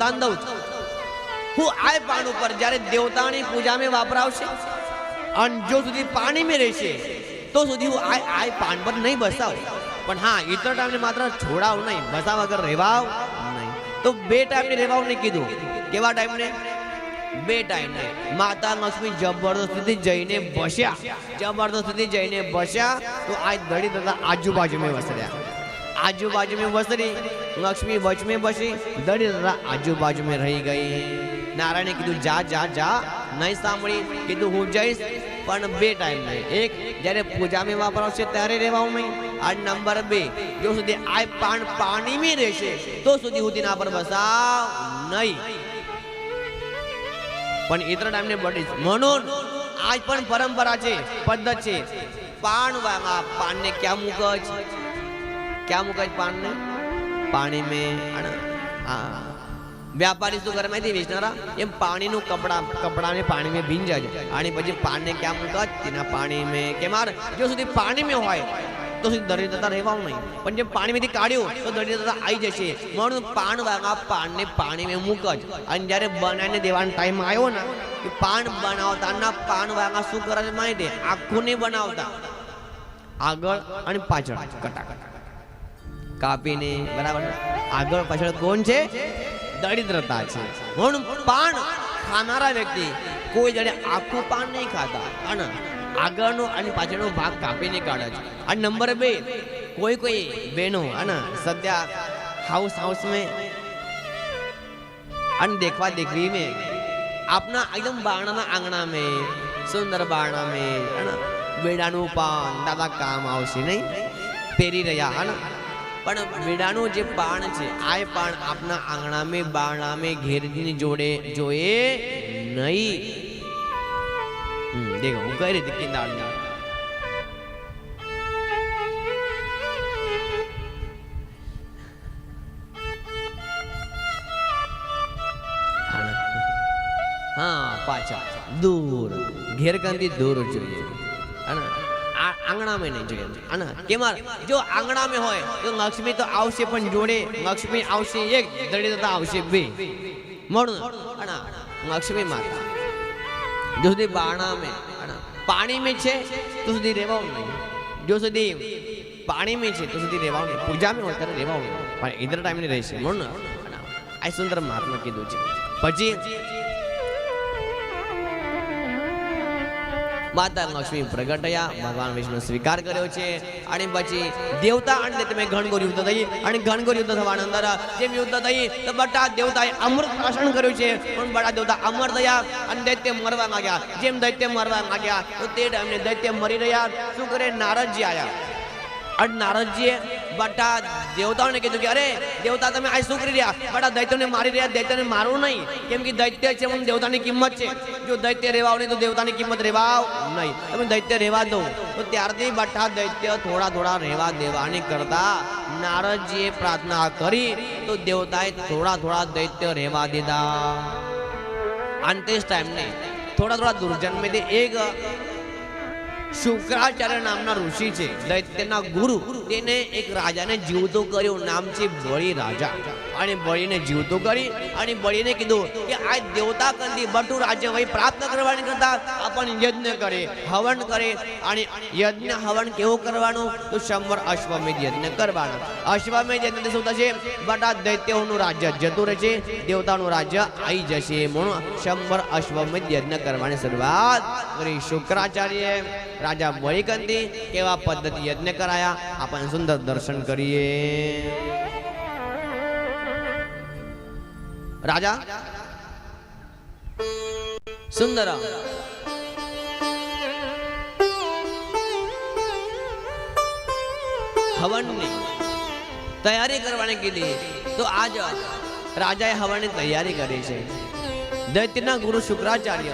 દાન હું આ પાન ઉપર જ્યારે દેવતાની પૂજા મેં વાપરાવશે અને જો સુધી પાણી મેં રહેશે, તો સુધી હું આ આ પાન પર નહીં બસાવ. પણ હા ઇતર ટાઈમને માત્ર છોડાવ નહીં બસા વગર રહેવાવ નહીં. તો બે ટાઈમને રહેવાવ નહીં કીધું. કેવા ટાઈમને? બે ટાઈમને. માતા લક્ષ્મી જબરદસ્તીથી જઈને બસ્યા. જબરદસ્તીથી જઈને બસ્યા. તો આ દળી તથા આજુબાજુ મેં વસર્યા. आजू में बस रही लक्ष्मी वच में बसी दड़ी तथा આજુબાજુ में રહી ગઈ નારાયણે કીધું જા જા જા નહીં સાંભળી કીધું હું જઈશ પણ બે ટાઈમ નહીં એક જ્યારે પૂજામાં વાપરાવશે ત્યારે રહેવાનું નહીં આ નંબર બે જો સુધી આ પાન પાણીમાં રહેશે તો સુધી હું તેના પર બસાવ નહીં પણ ઇતર ટાઈમને બડીશ म्हणून આજ પણ પરંપરા છે પદ્ધત છે પાન વાળા પાનને ક્યાં મૂકજ ક્યાં મુકાય પાન ને પાણી મેં વ્યાપારી શું કરે માહિતી વેચનારા એમ પાણીનું કપડા કપડાને પાણી મેં ભીંજા છે અને પછી પાનને ક્યાં મૂકા તેના પાણી મેં કે માર જો સુધી પાણી મેં હોય તો સુધી દરિદ્ર તથા રહેવાનું નહીં પણ જેમ પાણીમાંથી કાઢ્યું તો દરિદ્ર તથા આવી જશે પણ પાન વાગા પાનને પાણી મેં મૂક જ અને જ્યારે બનાવીને દેવાનો ટાઈમ આવ્યો ને કે પાન બનાવતાના પાન વાગા શું કરે છે માહિતી આખું નહીં બનાવતા આગળ અને પાછળ કટાકટા કાપીને, બરાબર? આગળ પાછળ કોણ છે? દરિદ્રતા છે. પણ પાન ખાનારા વ્યક્તિ. કોઈ જણે આખું પાન નહીં ખાતા. અને આગળનો અને પાછળનો ભાગ કાપીને કાઢે છે. અને નંબર બે, કોઈ કોઈ બહેનો અને સદ્યા હાઉસ હાઉસ મેં અને દેખવા દેખવી મેં આપના એકદમ બારણાના આંગણા મેં સુંદર બારણા મેં અને બેડાનું પાન, દાદા કામ આવશે નહીં? પહેરી રહ્યા અને પણ મેળાનું જે પાણ છે, આ પાણ આપના આંગણામાં બારણામાં ઘેરની જોડે જોએ નહીં. દેખો, હું કઈ રીતે કિંદાળની હા, પાછા, દૂર. ઘેરકાંથી દૂર જોઈએ? અને આ આંગણામાં નહીં જોઈએ. અને કેમાં જો આંગણામાં હોય, તો લક્ષ્મી તો આવશે પણ જોડે, લક્ષ્મી આવશે એક દરિદ્રતા આવશે બે. મળું? અને લક્ષ્મી માતા. જો સુધી બાણામાં પાણી પાણીમાં છે, તો સુધી રહેવાનું નહીં. જો સુધી પાણીમાં છે, તો સુધી રહેવાનું નહીં. પૂજામાં હોય ત્યારે રહેવાનું પણ ઇધર ટાઈમ રહેશે. મળું? ને આ સુંદર મહાત્મા કીધું છે. પછી માતા લક્ષ્મી પ્રગટયા ભગવાન વિષ્ણુ સ્વીકાર કર્યો છે. અને પછી દેવતા અને તમે ઘણગોર યુદ્ધ થઈ અને ઘણગોર યુદ્ધ થવાના અંદર જેમ યુદ્ધ થઈ તો બધા દેવતાએ અમૃત ભાષણ કર્યું છે. પણ બધા દેવતા અમર થયા અને દૈત્ય મરવા માંગ્યા. જેમ દૈત્ય મરવા માંગ્યા તો તે ટાઈમે દૈત્ય મરી રહ્યા. શું કરે? નારદજી આવ્યા અને નારદજીએ બધા દેવતાઓને કીધું કે, અરે, દેવતા તમે આ શું કરી રહ્યા? બટા દૈત્યને મારી રહ્યા, દૈત્યને મારવું નહીં. કેમ કે દૈત્ય છે, એમ દેવતાની કિંમત છે. જો દૈત્ય રેવાવ નહીં, તો દેવતાની કિંમત રેવાવ નહીં. તમે દૈત્ય રેવા દો. તો ત્યારથી બટા દૈત્ય થોડા થોડા રેવા દેવાની કરતા નારદજીએ પ્રાર્થના કરી, તો દેવતાએ થોડા થોડા દૈત્ય રેવા દીધા. અંતે ટાઈમને થોડા થોડા દુર્જન્મેથી એક શુક્રાચાર્ય નામના ઋષિ છે, દૈત્યના ગુરુ. તેને એક રાજાને જીવતો કર્યો. નામ છે બળી રાજા. અને બળીને જીવતો કરી અને બળીને કીધું કે આ દેવતા કંદી બટુ રાજ્ય વહી પ્રાપ્ત કરવાની કરતા આપણ યજ્ઞ કરે, હવન કરે. અને યજ્ઞ હવન કેવું કરવાનું? તો સમર અશ્વમેધ યજ્ઞ કરવાનો. અશ્વમેધ યજ્ઞ શું થશે? બટા દૈત્યોનું રાજ્ય જતું રહેશે, દેવતાનું રાજ્ય આવી જશે. પણ સમર અશ્વમેધ યજ્ઞ કરવાની શરૂઆત કરી. શુક્રાચાર્ય રાજા બળીકંદી કેવા પદ્ધતિ યજ્ઞ કરાયા. આપણને સુંદર દર્શન કરીએ. રાજા? સુંદર. હવનની તૈયારી કરવાની કીધી. તો આજ રાજાએ હવનની તૈયારી કરી છે. દૈત્યના ગુરુ શુક્રાચાર્ય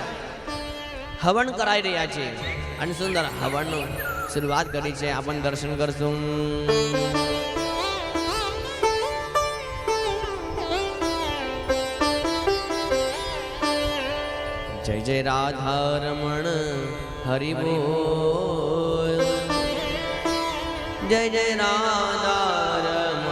હવન કરાઈ રહ્યા છે. અને સુંદર હવનનું શરૂઆત કરી છે. આપણ દર્શન કરશું. જય જય રાધા રમણ હરિભો જય જય રાધા રમણ.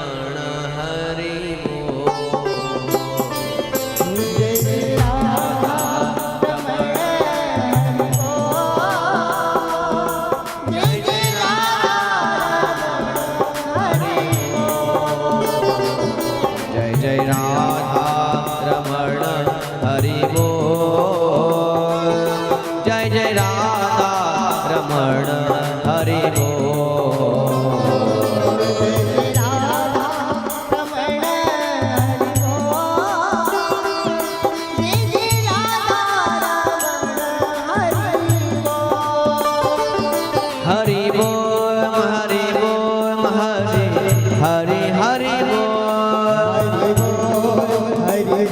Jai Ram.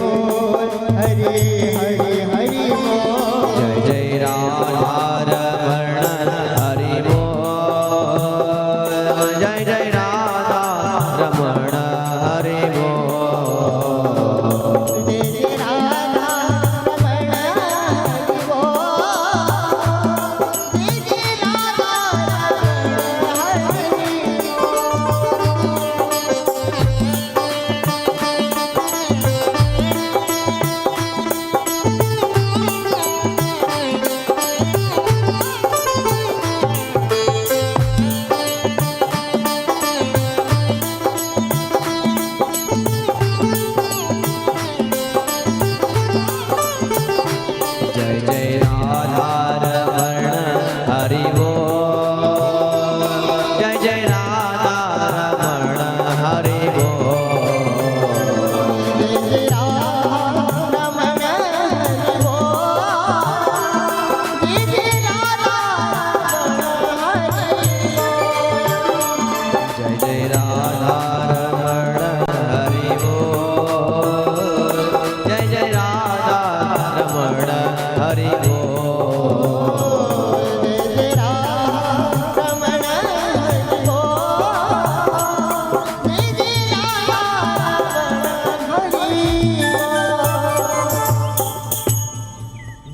જય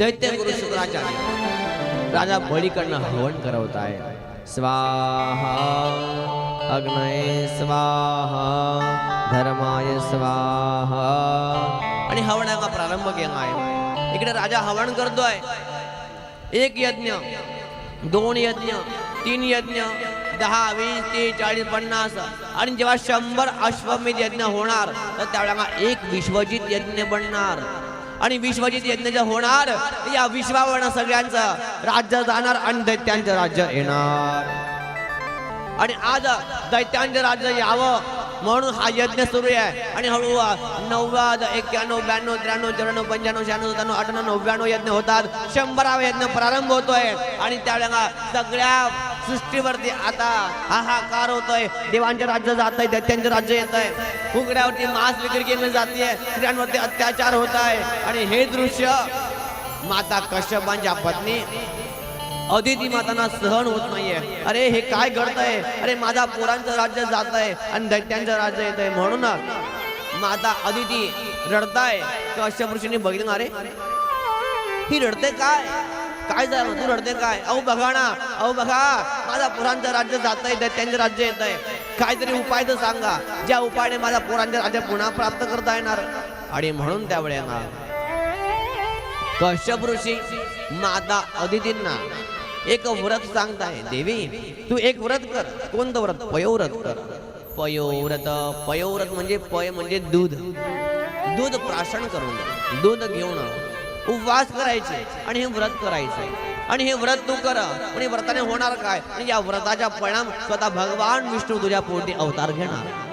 दैत्य गुरु शुक्राचार्य। राजा बळीकडनं हवन करवत आहे. स्वाहा अग्नये स्वाहा धर्माय स्वाहा. आणि हवनाचा प्रारंभ केला आहे. इकडे राजा हवन करतोय. एक यज्ञ दोन यज्ञ तीन यज्ञ दहा वीस तीस चाळीस पन्नास. आणि जेव्हा शंभर अश्वमेध यज्ञ होणार तर त्यावेळेला एक विश्वजित यज्ञ बनणार. आणि विश्वजित यज्ञ जे होणार या विश्वावर सगळ्यांचं राज्य जाणार आणि दैत्यांचं राज्य येणार. आणि आज दैत्यांचं राज्य यावं म्हणून हा यज्ञ सुरू आहे. आणि हळू नव्वद एक्क्याण्णव ब्याण्णव त्र्याण्णव चौऱ्याण्णव पंच्याण्णव शहाण्णव सत्त्याण्णव अठ्ठ्याण्णव नव्याण्णव यज्ञ होतात. शंभरावा यज्ञ प्रारंभ होतोय. आणि त्यावेळेला सगळ्या सृष्टीवरती आता हाहाकार होतोय. देवांचे राज्य जात आहे दैत्यांचे राज्य येत आहे उघड्यावरती मांस विक्री केली जाते स्त्रियांवरती अत्याचार होत आहे आणि हे दृश्य माता कश्यपांच्या पत्नी अदिती मातांना सहन होत नाहीये. अरे हे काय घडतंय? अरे माझा पोरांचं राज्य जात आहे आणि दैत्यांचं राज्य येत आहे म्हणून माता अदिती रडताय. कश्यप ऋषीने बघितलं अरे ही रडते काय? काय झालं तू रडते काय? अहो बघा ना अहो बघा माझ्या पोरांचं राज्य जात आहे त्यांचे राज्य येत आहे काहीतरी उपाय तर सांगा. ज्या उपायाने माझ्या पोरांचं राज्य पुन्हा प्राप्त करता येणार? आणि म्हणून त्यावेळेला कश्यप ऋषी माता अदितींना एक व्रत सांगताय. देवी तू एक व्रत कर. कोणतं व्रत? पयोव्रत कर. पयोव्रत पयोव्रत म्हणजे पय म्हणजे दूध. दूध प्राशन करून दूध घेऊन. उपवास करायचे आणि हे व्रत करायचे. आणि हे व्रत तू कर. आणि व्रताने होणार काय? आणि या व्रताचा परिणाम स्वतः भगवान विष्णू तुझ्या पोटी अवतार घेणार.